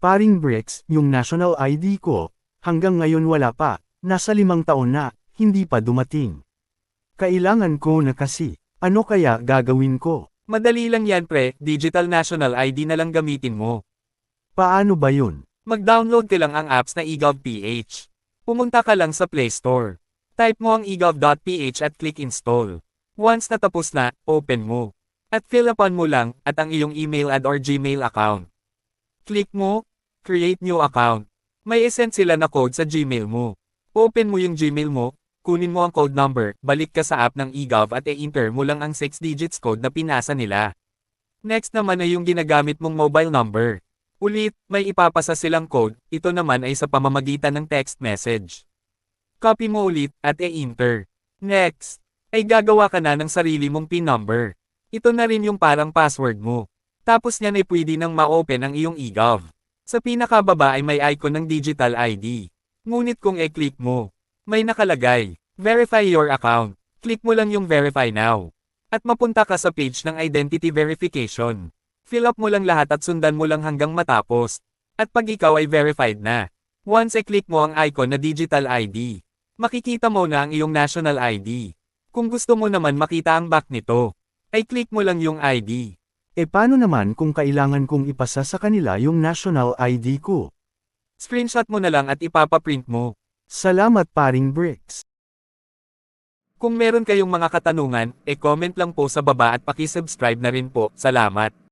Paring Bricks, yung national ID ko, hanggang ngayon wala pa, nasa limang taon na, hindi pa dumating. Kailangan ko na kasi, ano kaya gagawin ko? Madali lang yan pre, digital national ID na lang gamitin mo. Paano ba yun? Mag-download ka lang ang apps na eGovPH. Pumunta ka lang sa Play Store. Type mo ang egov.ph at click install. Once natapos na, open mo. At fill upon mo lang, at ang iyong email ad or Gmail account. Click mo, create new account. May isend sila na code sa Gmail mo. Open mo yung Gmail mo, kunin mo ang code number, balik ka sa app ng eGov at i-enter mo lang ang 6 digits code na pinasa nila. Next naman ay yung ginagamit mong mobile number. Ulit, may ipapasa silang code, ito naman ay sa pamamagitan ng text message. Copy mo ulit, at e-enter. Next, ay gagawa ka na ng sarili mong PIN number. Ito na rin yung parang password mo. Tapos niyan ay pwede nang ma-open ang iyong eGov. Sa pinakababa ay may icon ng digital ID. Ngunit kung e-click mo, may nakalagay, Verify your account. Click mo lang yung Verify now. At mapunta ka sa page ng Identity Verification. Fill up mo lang lahat at sundan mo lang hanggang matapos. At pag ikaw ay verified na, once e-click mo ang icon na digital ID, makikita mo na ang iyong national ID. Kung gusto mo naman makita ang back nito, ay click mo lang yung ID. E paano naman kung kailangan kong ipasa sa kanila yung national ID ko? Screenshot mo na lang at ipapaprint mo. Salamat paring Bricks. Kung meron kayong mga katanungan, e-comment lang po sa baba at pakisubscribe na rin po. Salamat.